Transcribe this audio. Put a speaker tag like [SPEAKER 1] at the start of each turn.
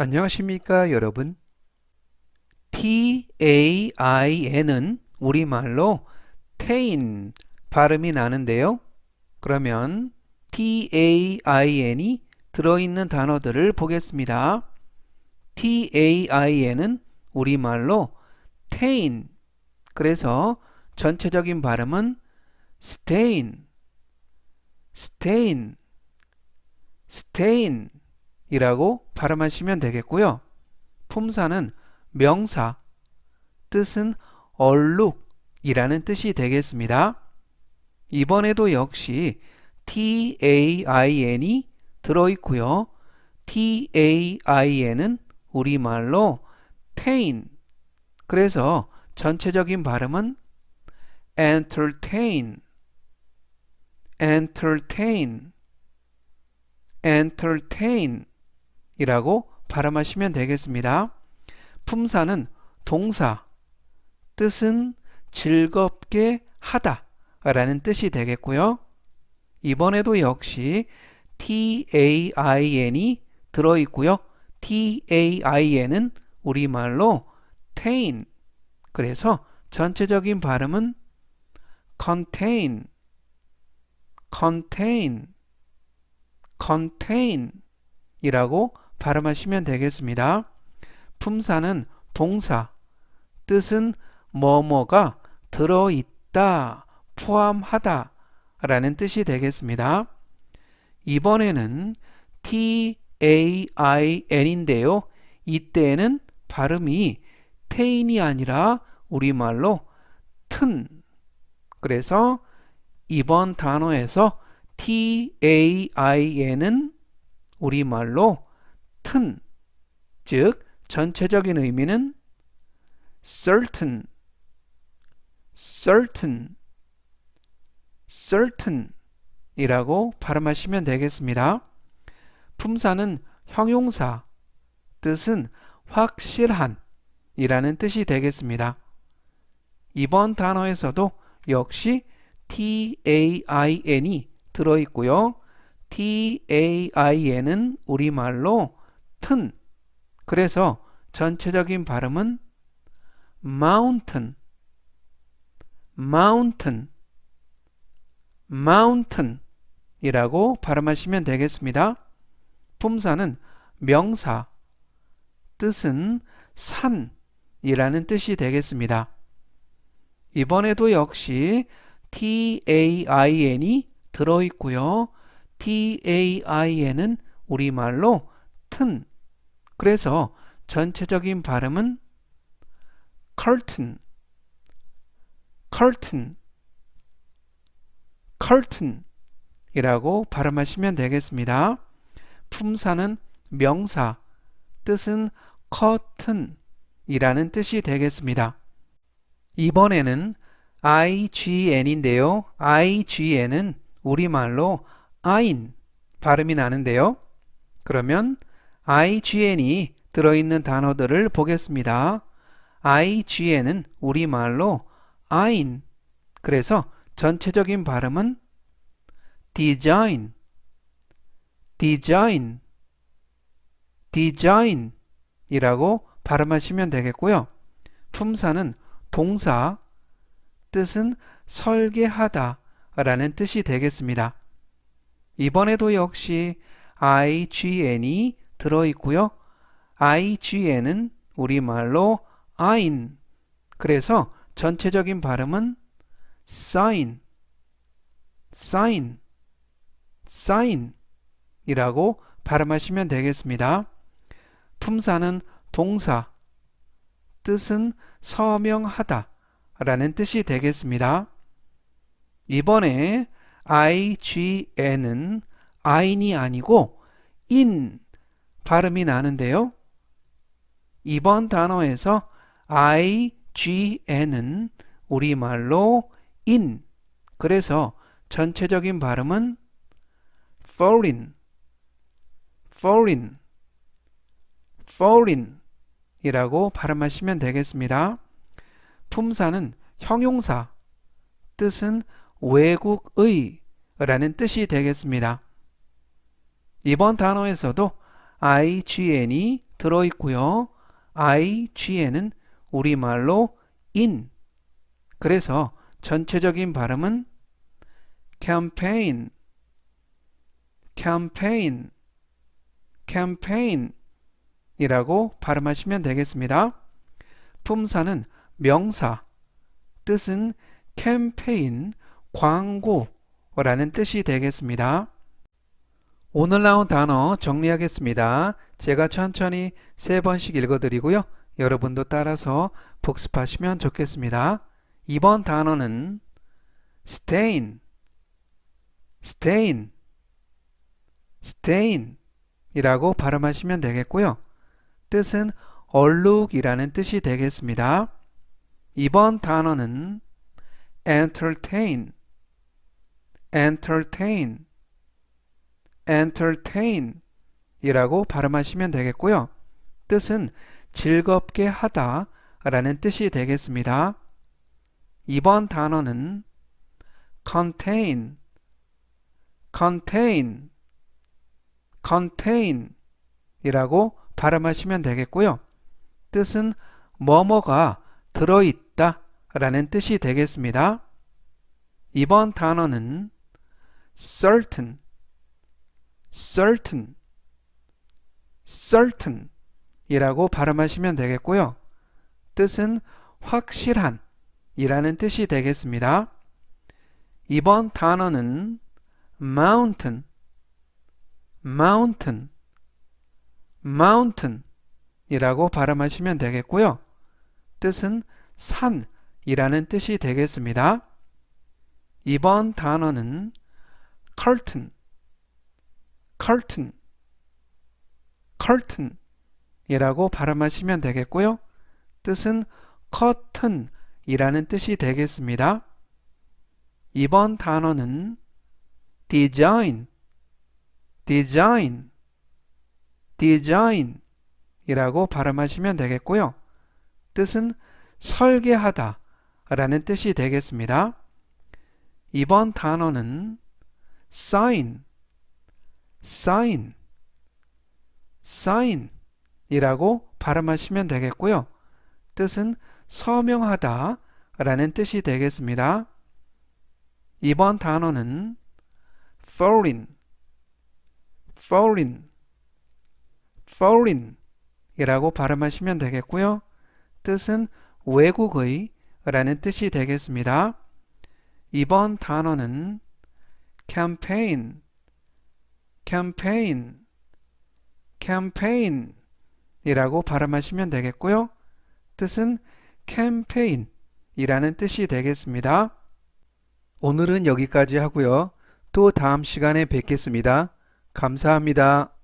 [SPEAKER 1] 안녕하십니까 여러분? TAIN은 우리말로 태인 발음이 나는데요. 그러면 TAIN이 들어있는 단어들을 보겠습니다. TAIN은 우리말로 태인. 그래서 전체적인 발음은 stain, stain, stain 이라고 발음하시면 되겠고요. 품사는 명사, 뜻은 얼룩이라는 뜻이 되겠습니다. 이번에도 역시 TAIN이 들어있고요. TAIN은 우리말로 tain, 그래서 전체적인 발음은 entertain, entertain, entertain 이라고 발음하시면 되겠습니다. 품사는 동사, 뜻은 즐겁게 하다 라는 뜻이 되겠고요. 이번에도 역시 TAIN이 들어있고요. TAIN은 우리말로 tain, 그래서 전체적인 발음은 contain, contain, contain 이라고 발음하시면 되겠습니다. 품사는 동사, 뜻은 뭐뭐가 들어있다, 포함하다 라는 뜻이 되겠습니다. 이번에는 TAIN인데요. 이때는 발음이 태인이 아니라 우리말로 튼. 그래서 이번 단어에서 TAIN은 우리말로 튼, 즉 전체적인 의미는 certain, certain, certain 이라고 발음하시면 되겠습니다. 품사는 형용사, 뜻은 확실한 이라는 뜻이 되겠습니다. 이번 단어에서도 역시 TAIN이 들어있고요. TAIN은 우리말로 튼. 그래서 전체적인 발음은 mountain, mountain, mountain 이라고 발음하시면 되겠습니다. 품사는 명사, 뜻은 산이라는 뜻이 되겠습니다. 이번에도 역시 TAIN이 들어있고요. TAIN은 우리말로 튼. 그래서 전체적인 발음은 curtain, curtain, curtain 이라고 발음하시면 되겠습니다. 품사는 명사, 뜻은 curtain 이라는 뜻이 되겠습니다. 이번에는 IGN인데요. IGN은 우리말로 아인 발음이 나는데요. 그러면 IGN이 들어있는 단어들을 보겠습니다. IGN은 우리말로 아인 그래서 전체적인 발음은 design, design, design 이라고 발음하시면 되겠고요. 품사는 동사, 뜻은 설계하다 라는 뜻이 되겠습니다. 이번에도 역시 IGN이 들어있고요. IGN은 우리말로 아인 그래서 전체적인 발음은 sign, sign, sign 이라고 발음하시면 되겠습니다. 품사는 동사, 뜻은 서명하다 라는 뜻이 되겠습니다. 이번에 IGN은 아인이 아니고 in 발음이 나는데요. 이번 단어에서 IGN은 우리말로 in 그래서 전체적인 발음은 foreign, foreign, foreign 이라고 발음하시면 되겠습니다. 품사는 형용사, 뜻은 외국의 라는 뜻이 되겠습니다. 이번 단어에서도 IGN이 들어있고요. ing에는 우리말로 in. 그래서 전체적인 발음은 campaign, campaign, campaign 이라고 발음하시면 되겠습니다. 품사는 명사, 뜻은 캠페인, 광고라는 뜻이 되겠습니다. 오늘 나온 단어 정리하겠습니다. 제가 천천히 세 번씩 읽어드리고요. 여러분도 따라서 복습하시면 좋겠습니다. 이번 단어는 stain, stain, stain 이라고 발음하시면 되겠고요. 뜻은 얼룩이라는 뜻이 되겠습니다. 이번 단어는 entertain, entertain, entertain 이라고 발음하시면 되겠고요. 뜻은 즐겁게 하다 라는 뜻이 되겠습니다. 이번 단어는 contain, contain, contain 이라고 발음하시면 되겠고요. 뜻은 뭐뭐가 들어있다 라는 뜻이 되겠습니다. 이번 단어는 certain, certain, certain 이라고 발음하시면 되겠고요. 뜻은 확실한 이라는 뜻이 되겠습니다. 이번 단어는 mountain, mountain, mountain 이라고 발음하시면 되겠고요. 뜻은 산이라는 뜻이 되겠습니다. 이번 단어는 curtain, curtain, curtain 이라고 발음하시면 되겠고요. 뜻은 curtain 이라는 뜻이 되겠습니다. 이번 단어는 design, design, design 이라고 발음하시면 되겠고요. 뜻은 설계하다 라는 뜻이 되겠습니다. 이번 단어는 sign, sign, sign 이라고 발음하시면 되겠고요. 뜻은 서명하다 라는 뜻이 되겠습니다. 이번 단어는 foreign, foreign, foreign 이라고 발음하시면 되겠고요. 뜻은 외국의 라는 뜻이 되겠습니다. 이번 단어는 campaign, campaign, campaign 이라고 발음하시면 되겠고요. 뜻은 캠페인 이라는 뜻이 되겠습니다. 오늘은 여기까지 하고요. 또 다음 시간에 뵙겠습니다. 감사합니다.